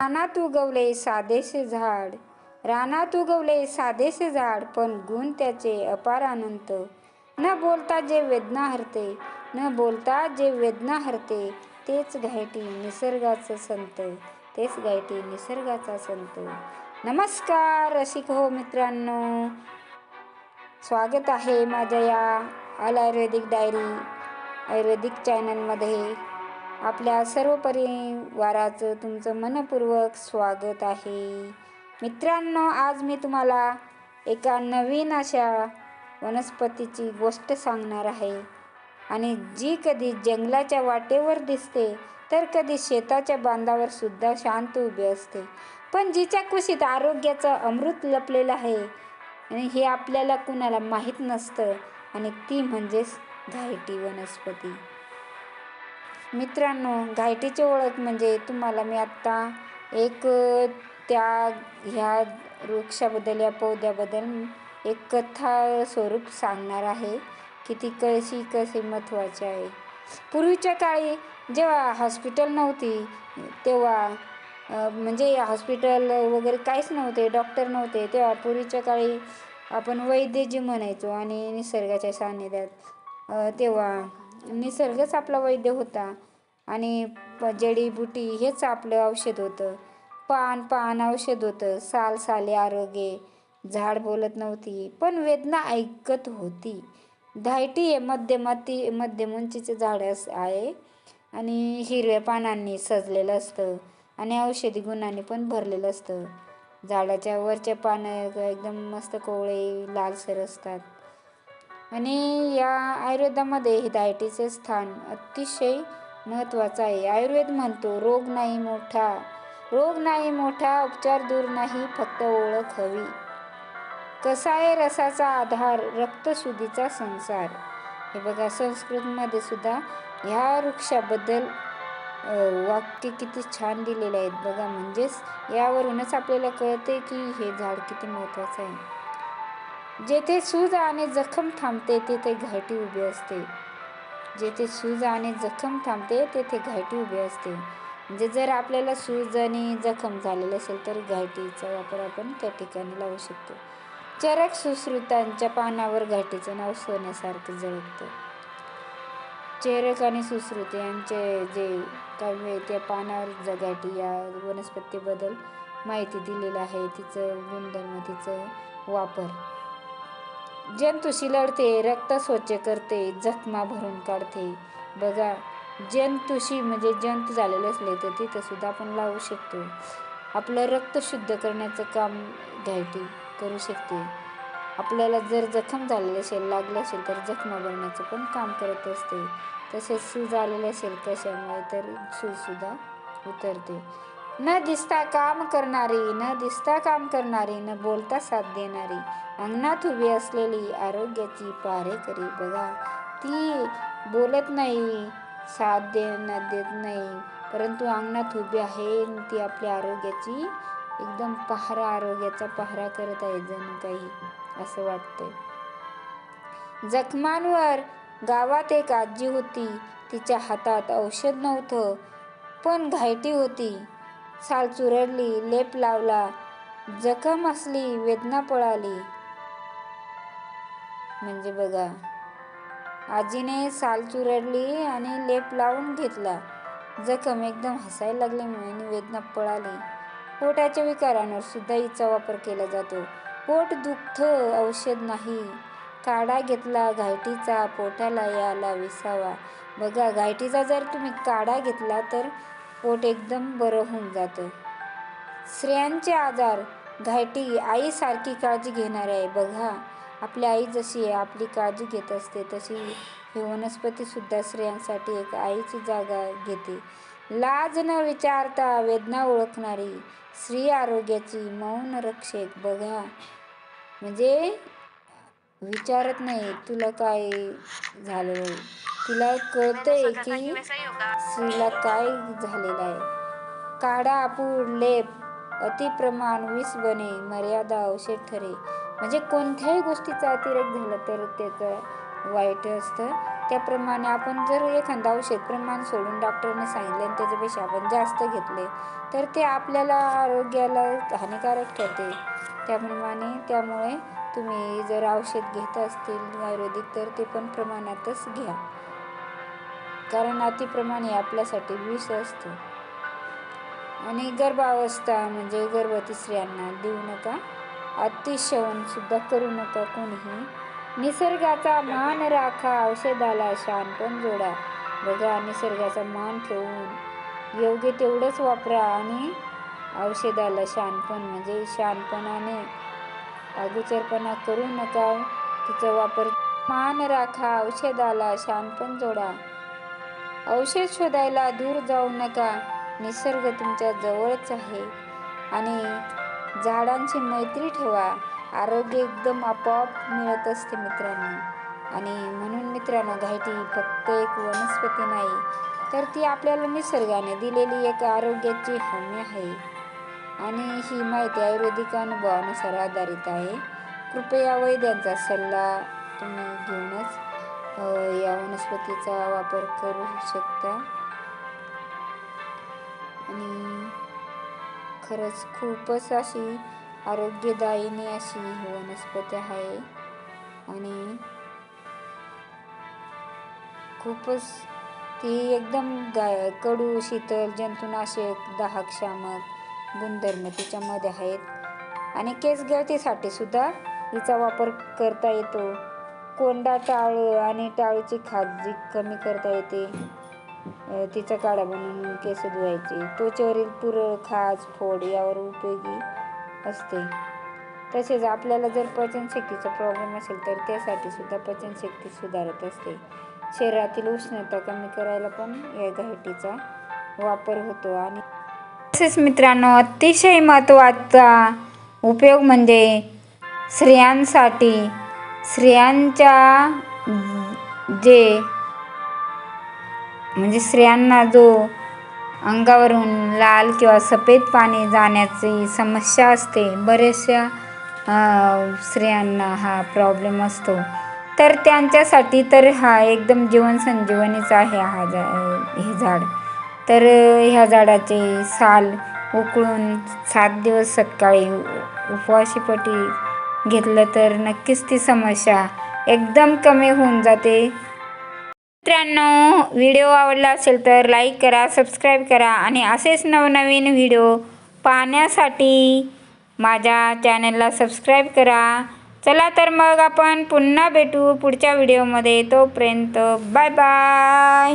रानात उगवले साधेसे झाड रानात उगवले साधेसे झाड पण गुण त्याचे अपार अनंत. न बोलता जे वेदना हरते न बोलता जे वेदना हरते तेच घायटी निसर्गाचं संत तेच गायटी निसर्गाचा संत. नमस्कार रसिक हो मित्रांनो. स्वागत आहे माझ्या या ऑल आयुर्वेदिक डायरी आयुर्वेदिक चॅनलमध्ये आपल्या सर्व परिवाराचं तुमचं मनपूर्वक स्वागत आहे. मित्रांनो आज मी तुम्हाला एका नवीन अशा वनस्पतीची गोष्ट सांगणार आहे. आणि जी कधी जंगलाच्या वाटेवर दिसते तर कधी शेताच्या बांधावर सुद्धा शांत उभी असते. पण जिच्या कुशीत आरोग्याचं अमृत लपलेलं आहे आणि हे आपल्याला कुणाला माहीत नसतं आणि ती म्हणजेच घायटी वनस्पती. मित्रांनो घायटीची ओळख म्हणजे तुम्हाला मी आत्ता एक त्या ह्या वृक्षाबद्दल या पौद्याबद्दल एक कथा स्वरूप सांगणार आहे की ती कशी कशी महत्त्वाची आहे. पूर्वीच्या काळी जेव्हा हॉस्पिटल नव्हती तेव्हा म्हणजे हॉस्पिटल वगैरे काहीच नव्हते डॉक्टर नव्हते तेव्हा पूर्वीच्या काळी आपण वैद्य जी म्हणायचो आणि निसर्गाच्या सान्निध्यात तेव्हा निसर्गच आपला वैद्य होता. आणि जडीबुटी हेच आपलं औषध होतं. पान पान औषध होतं. साल साले आरोग्य. झाड बोलत नव्हती. पण वेदना ऐकत होती. धायटी आहे मध्यमाती मध्यम उंचीचे झाड आहे. आणि हिरव्या पानांनी सजलेलं असतं. आणि औषधी गुणांनी पण भरलेलं असतं. झाडाच्या वरच्या पानं एकदम मस्त कोवळे लालसर असतात. आणि या आयुर्वेदामध्ये हिदायटीचे स्थान अतिशय महत्त्वाचं आहे. आयुर्वेद म्हणतो रोग नाही मोठा. रोग नाही मोठा उपचार दूर नाही फक्त ओळख हवी. कसा आहे रसाचा आधार? रक्तशुद्धीचा संसार. हे बघा संस्कृतमध्ये सुद्धा ह्या वृक्षाबद्दल वाक्य किती छान दिलेले आहेत बघा. म्हणजेच यावरूनच आपल्याला कळते की हे झाड किती महत्त्वाचं आहे. जेथे सूज आणि जखम थांबते तेथे घाटी उभी असते. जेथे सूज आणि जखम थांबते तेथे घाटी उभी असते. म्हणजे जर आपल्याला सूज आणि जखम झालेलं असेल तर घाटीचा वापर आपण त्या ठिकाणी लावू शकतो. चरक सुश्रुतांच्या पानावर घाटीचं नाव सोन्यासारखं झळकतं चेरक आणि सुश्रुत यांचे जे काव्य त्या पानावर जगाटी या वनस्पतीबद्दल माहिती दिलेली आहे. तिचं गुणधर्म तिचं वापर. जंतुशी लढते रक्त स्वच्छ करते जखमा भरून काढते. बघा जंतुशी म्हणजे जंतू झालेले असले तर तिथं सुद्धा आपण लावू शकतो. आपलं रक्त शुद्ध करण्याचं काम घ्यायटी करू शकते. आपल्याला जर जखम झालेली असेल लागली असेल तर जखमा भरण्याचं पण काम करत असते. तसेच सूज आलेले असेल कशामुळे तर सूजसुद्धा उतरते. न दिसता काम करणारी न दिसता काम करणारी न बोलता साथ देणारी अंगणात उभी असलेली आरोग्याची पारेकरी बघा. ती बोलत नाही साथ देण्यात देत नाही परंतु अंगणात उभी आहे ती आपल्या आरोग्याची एकदम पहारा आरोग्याचा पहारा करत आहे जणू काही असं वाटतंय. जखमांवर गावात एक आजी होती. तिच्या हातात औषध नव्हतं पण घायटी होती. साल चुरडली लेप लावला जखम असली वेदना पळाली. म्हणजे बघा आजीने साल चुरडली आणि लेप लावून घेतला. जखम एकदम हसायला लागली आणि वेदना पळाली. पोटाच्या विकारांवर सुद्धा हिचा वापर केला जातो. पोट दुःख औषध नाही. काढा घेतला घायटीचा पोटाला याला विसावा. बघा घायटीचा जर तुम्ही काढा घेतला तर पोट एकदम बरं होऊन जातं. स्त्रियांचे आजार घायटी आईसारखी काळजी घेणार आहे. बघा आपली आई जशी आहे आपली काळजी घेत असते तशी ही वनस्पतीसुद्धा स्त्रियांसाठी एक आईची जागा घेते. लाज न विचारता वेदना ओळखणारी स्त्री आरोग्याची मौन रक्षक बघा. म्हणजे विचारत नाही तुला काय झालं तिला कळतंय की स्त्रीला काय झालेलं आहे? काढा आपूर लेप अतिप्रमाण विष बने मर्यादा औषध ठरे. म्हणजे कोणत्याही गोष्टीचा अतिरेक झाला तर त्याचं वाईट असतं. त्याप्रमाणे आपण जर एखादं औषध प्रमाण सोडून डॉक्टरने सांगितलं आणि त्याच्यापेक्षा आपण जास्त घेतले तर ते आपल्याला आरोग्याला हानिकारक ठरते. त्याप्रमाणे त्यामुळे तुम्ही जर औषध घेत असतील आयुर्वेदिक तर ते पण प्रमाणातच घ्या. कारण अतिप्रमाणे आपल्यासाठी विष असतं. आणि गर्भावस्था म्हणजे गर्भवती स्त्रियांना देऊ नका. अतिशवन सुद्धा करू नका कोणीही. निसर्गाचा मान राखा औषधाला शानपण जोडा. बघा निसर्गाचा मान ठेवून योग्य तेवढंच वापरा आणि औषधाला शानपण म्हणजे शानपणाने अगोचरपणा करू नका. तिचा वापर मान राखा औषधाला शानपण जोडा. औषध शोधायला दूर जाऊ नका. निसर्ग तुमच्या जवळच आहे आणि झाडांची मैत्री ठेवा. आरोग्य एकदम आपोआप मिळत असते मित्रांनो. आणि म्हणून मित्रांनो घायटी फक्त एक वनस्पती नाही तर ती आपल्याला निसर्गाने दिलेली एक आरोग्याची हमी आहे. आणि ही माहिती आयुर्वेदिक अनुभवानुसार आधारित आहे. कृपया वैद्यांचा सल्ला तुम्ही घेऊनच या वनस्पतीचा वापर करू शकता. आणि खरंच खूपच अशी आरोग्यदायिनी अशी ही वनस्पती आहे. आणि खूपच ती एकदम गाय कडू शीतल जंतुनाशक दाहक शामक गुणधर्म तिच्यामध्ये आहेत. आणि केस गळतीसाठी सुद्धा हिचा वापर करता येतो. कोंडा टाळू आणि टाळूची खाजी कमी करता येते. तिचा काढा बनवून केस धुवायचे. त्वचेवरील पुरळ खाज फोड यावर उपयोगी असते. तसेच आपल्याला जर पचनशक्तीचा प्रॉब्लेम असेल तर त्यासाठी सुद्धा पचनशक्ती सुधारत असते. शरीरातील उष्णता कमी करायला पण या घाटीचा वापर होतो आणि तसेच मित्रांनो अतिशय महत्त्वाचा उपयोग म्हणजे स्त्रियांसाठी. स्त्रियांच्या जे म्हणजे स्त्रियांना जो अंगावरून लाल किंवा सफेद पाणी जाण्याची समस्या असते. बऱ्याचशा स्त्रियांना हा प्रॉब्लेम असतो. तर त्यांच्यासाठी तर हा एकदम जीवनसंजीवनीचा आहे हा जा हे झाड. तर ह्या झाडाचे साल उकळून सात दिवस सकाळी उपवाशीपटी घेतलं तर नक्कीच ती समस्या एकदम कमी होऊन जाते. मित्रांनो व्हिडिओ आवडला असेल तर लाईक करा सबस्क्राईब करा आणि असेच नवनवीन व्हिडिओ पाहण्यासाठी माझ्या चॅनलला सबस्क्राईब करा. चला तर मग आपण पुन्हा भेटू पुढच्या व्हिडिओमध्ये तोपर्यंत बाय बाय